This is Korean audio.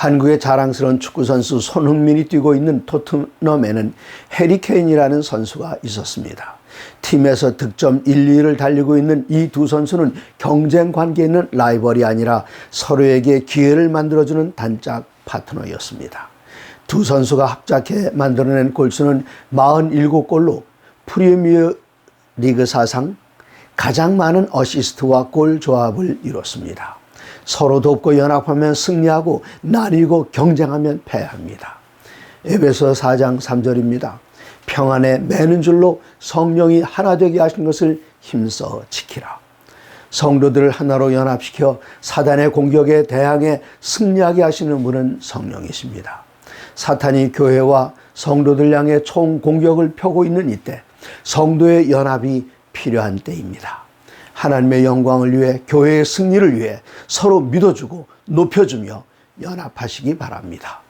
한국의 자랑스러운 축구 선수 손흥민이 뛰고 있는 토트넘에는 해리 케인이라는 선수가 있었습니다. 팀에서 득점 1, 2위를 달리고 있는 이 두 선수는 경쟁 관계에 있는 라이벌이 아니라 서로에게 기회를 만들어주는 단짝 파트너였습니다. 두 선수가 합작해 만들어낸 골수는 47골로 프리미어 리그 사상 가장 많은 어시스트와 골 조합을 이뤘습니다. 서로 돕고 연합하면 승리하고 나뉘고 경쟁하면 패합니다. 에베소 4장 3절입니다. 평안에 매는 줄로 성령이 하나 되게 하신 것을 힘써 지키라. 성도들을 하나로 연합시켜 사단의 공격에 대항해 승리하게 하시는 분은 성령이십니다. 사탄이 교회와 성도들 향해 총 공격을 펴고 있는 이때 성도의 연합이 필요한 때입니다. 하나님의 영광을 위해 교회의 승리를 위해 서로 믿어주고 높여주며 연합하시기 바랍니다.